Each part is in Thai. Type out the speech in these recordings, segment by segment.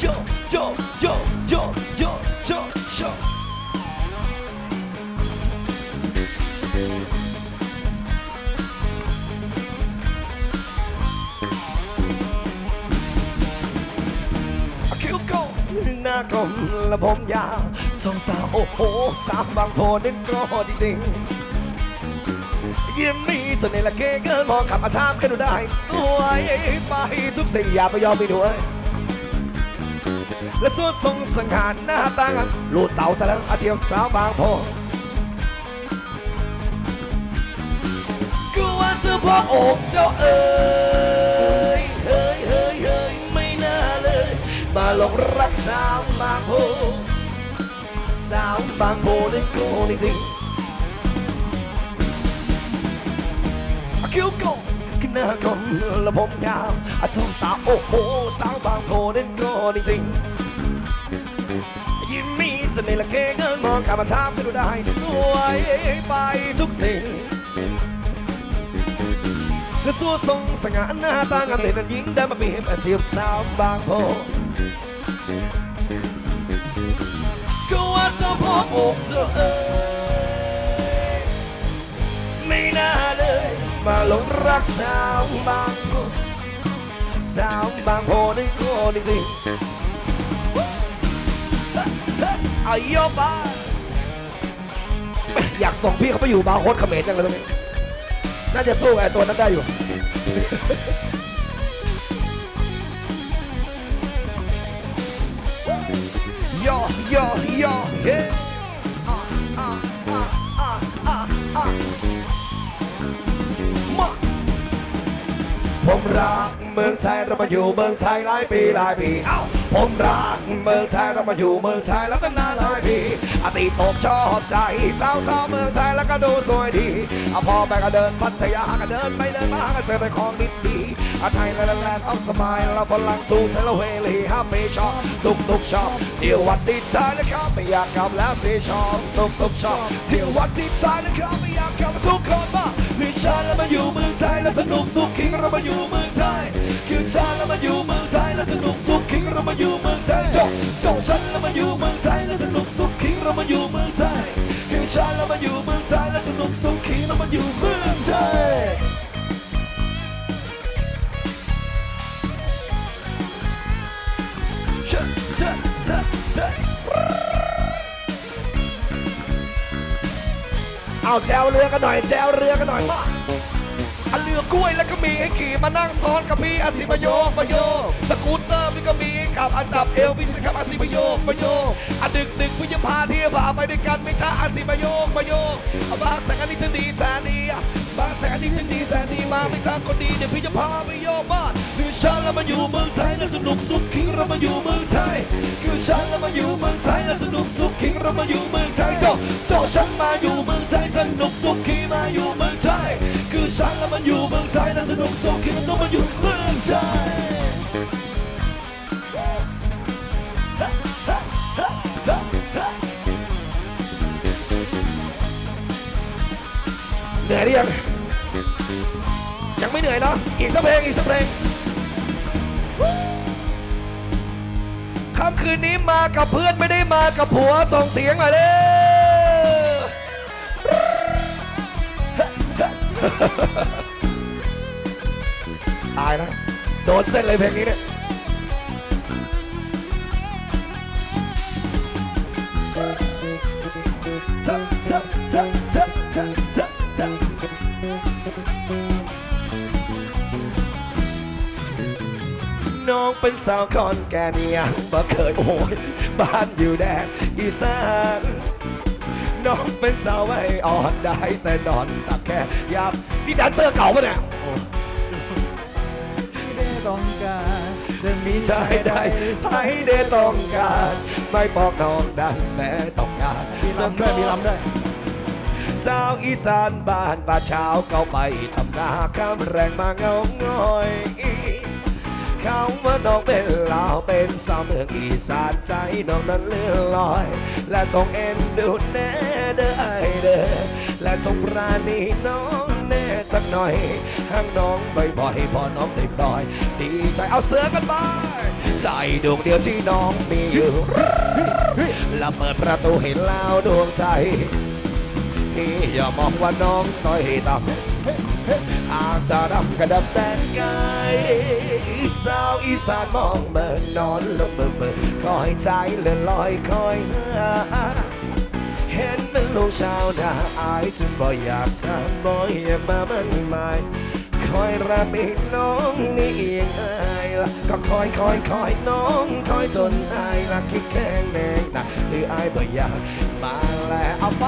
โยโยโยโยโยโยโยคิ้วโก้หน้ากลมและผมยาวจ้องตาโอ้โห สามบางโพนั่นก็จริงๆยิ้มมีสน่ห์ละเกเกินมองขับอาทามกันดูได้ สวยไปทุกสิ่งอย่าไปยอมไปด้วย และส่วนทรงสังหารหน้าตางานลูดเสาซะแล้วอาเทียวสาวบางโพก็ว่าเสื้อพ่ออกเจ้าเอ๋ยเฮ้ยเฮ้ยเฮ้ยไม่น่าเลย มาหลงรักสาวบางโพสาวบางโพนั่นโกจริงๆคิ้วโก ขึ้นหน้ากลมและผมยาวอาจ้องตาโอ้โหสาวบางโพนั่นโกจริงยิ้มมีเสน่ห์ละเคเงินมองข้ามาทามก็ดูได้สวยไปทุกสิ่งและสัวทรงสง่าหน้าตางามเด่นนั้นยิ่งได้มาเปรียบเทียบสาวบางโพก็ว่าสาวพ่ออกเธอเอยไม่น่า มาหลงรักสาวบางสาวบางโพนี่ก็จริงอายอบ้าอยากส่งพี่เขาไปอยู่บาร์โฮสเขมรจังเลยตรงนี้น่าจะสู้ไอ้ตัวนั้นได้อยู่ ย่อย่อย่อเฮ้ ผมรักเมืองไทยเรามาอยู่เมืองไทยหลายปีหลายปี เอ้า ผมรักเมืองไทยเรามาอยู่เมืองไทยแล้วก็นานหลายปีอาตีตกชอบใจสาวสาวเมืองไทยแล้วก็ดูสวยดีอาพอไปก็เดินพัทยาก็เดินไปเดินมาก็เจอแต่ของดีดีอาไทยแลนด์แลนด์ออฟสมายเราฝรั่งถูกใช้ลเวลีห้ามไม่ชอบตุกตุกชอบเที่ยววัดติดใจนะครับไม่อยากกลับแล้วสีชอบตุกตุกชอบเที่ยววัดติดใจนะครับไม่อยากกลับทุกคนมา คือฉันแล้วมาอยู่เมืองไทยแล้วสนุกสุขคิงเรามาอยู่เมืองไทยคือฉันแล้วมาอยู่เมืองไทยแล้วสนุกสุขคิงเรามาอยู่เมืองไทยจบจบฉันแล้วมาอยู่เมืองไทยแล้วสนุกสุขคิงเรามาอยู่เมืองไทยคือฉันแล้วมาอยู่เมืองไทยแล้วสนุกสุขคิงเรามาอยู่ แจวเรือกันหน่อยแจวเรือกันหน่อยมาอันเรือกล้วยแล้วก็มีให้ขี่มานั่งซ้อนกับพี่อาสิมโยกมาโยกสกูตเตอร์พี่ก็มีขับอาจับเอวพี่สิขับอาสิมโยกมาโยกอันดึกดึกพี่จะพาเที่ยวพาไปด้วยกันไม่ช้าอาสิมโยกมาโยกเอาบางแสงอันนี้ฉันดีแสนดีบางแสงอันนี้ฉันดีแสนดีมาไม่ช้าคนดีเดี๋ยวพี่จะพาไปโยกบ้าน ฉันแล้วมาอยู่เมืองไทยแล้วสนุกสุขคิงเรามาอยู่เมืองไทย คือฉันแล้วมาอยู่เมืองไทยแล้วสนุกสุขคิงเรามาอยู่เมืองไทยเจ้าเจ้าฉันมาอยู่เมืองไทยสนุกสุขคิงมาอยู่เมืองไทย คือฉันแล้วมาอยู่เมืองไทยแล้วสนุกสุขคิงเรามาอยู่เมืองไทยเหนื่อยหรือยังยังไม่เหนื่อยเนาะอีกสักเพลงอีกสักเพลง ค่ำคืนนี้มากับเพื่อนไม่ได้มากับผัวส่งเสียงมาเลยตายนะ โดนเส้นเลยเพลงนี้เนี่ย น้องเป็นสาวคอนแกเนียบ่เคยโอ้ยบ้านอยู่แดนอีสานน้องเป็นสาวไม่อ่อนได้แต่นอนตักแค่ยับนี่แดนเซอร์เก่าปะเนี่ยไม่ได้ต้องการจะมีใช่ได้ไม่ได้ต้องการ ไม่บอกน้องได้แต่ต้องการมีลำด้วยมีลำด้วยสาวอีสานบ้านป่าเช้าเขาไปทำนาข้ามแรงมาเงาง่อย เขาว่าน้องเป็นลาวเป็นสาวเมืองอีสานใจน้องนั้นเลื่อนลอย และจงเอ็นดูแน่เด้อไอเด้อและจงปราณีน้องแน่สักหน่อยห้างน้องบ่อยๆพอน้องได้ปล่อย ดีใจเอาเสือกันไปใจดวงเดียวที่น้องมีอยู่แล้วเปิดประตูเห็นแล้วดวงใจพี่อย่ามองว่าน้องต้อยต่ำ อาจจะดำกระดับแต่งกายสาวอีสานมองเมื่อนอนลงเมื่อเมื่อคอยใจเลื่อนลอยคอยหาเห็นเป็นลูกชาวนาอายจึงบ่อยากทำบ่อยากมามันหมายคอยรับอีกน้องนี่เองไอายละก็คอยคอยคอยน้องคอยจนไอายละคิดแข็งแรงนะหรืออายบ่อยากมาแล้วเอาไป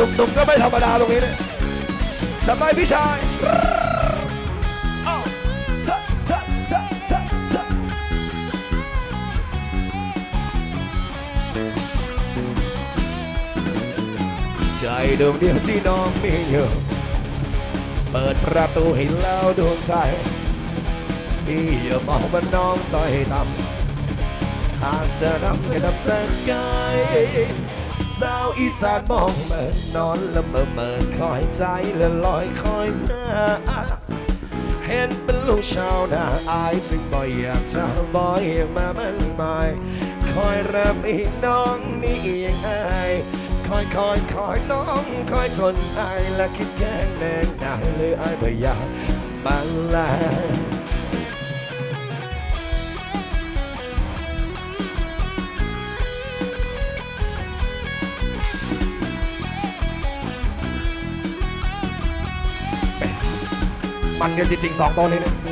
หนุ่มๆก็ไม่ธรรมดาตรงนี้เนี่ยทำไมพี่ชายอ้าวทับทับทับทับทับใจดวงเดียวที่น้องมีอยู่เปิดประตูให้แล้วดวงใจพี่อย่ามองว่าน้องต้อยต่ำหากจะรำกันดับแต่งกาย สาวอีสานมองเมินนอนละเมอเมินคอยใจละลอยคอยหน้าเห็นเป็นลูกชาวนาอายจึงบ่อยากจะบ่อยมามันหมายคอยรับอีน้องนี่ยังอายคอยคอยคอยน้องคอยทนอายและคิดแค่แน่นายเลยอายบ่อยากบังล มันกันจริงๆสองตัวนี้นะ